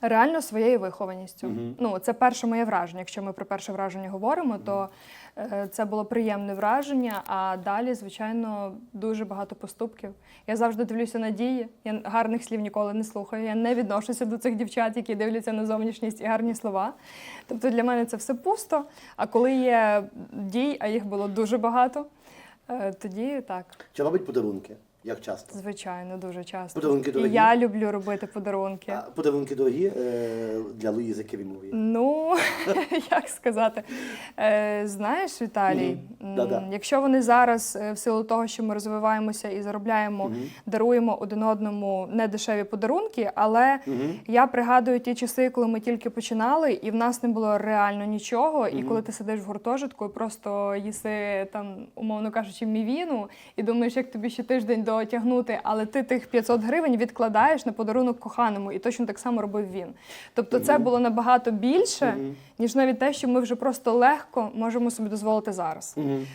Реально своєю вихованістю. Ну, це перше моє враження. Якщо ми про перше враження говоримо, то е, це було приємне враження. А далі, звичайно, дуже багато поступків. Я завжди дивлюся на дії. Я гарних слів ніколи не слухаю. Я не відношуся до цих дівчат, які дивляться на зовнішність і гарні слова. Тобто для мене це все пусто. А коли є дій, а їх було дуже багато, е, тоді так, Чи робить подарунки? Як часто? звичайно, дуже часто. Подарунки І дорогі? я люблю робити подарунки. А подарунки дорогі е, для Луїзи Керімової. Ну, як сказати, е, знаєш, Віталій, Да-да. якщо вони зараз, е, в силу того, що ми розвиваємося і заробляємо, даруємо один одному не дешеві подарунки, але я пригадую ті часи, коли ми тільки починали, і в нас не було реально нічого. І коли ти сидиш в гуртожитку і просто їси там, умовно кажучи, мівіну, і думаєш, як тобі ще тиждень дотягнути, але ти тих 500 гривень відкладаєш на подарунок коханому, і точно так само робив він. Тобто, це було набагато більше, ніж навіть те, що ми вже просто легко можемо собі дозволити зараз. Mm-hmm.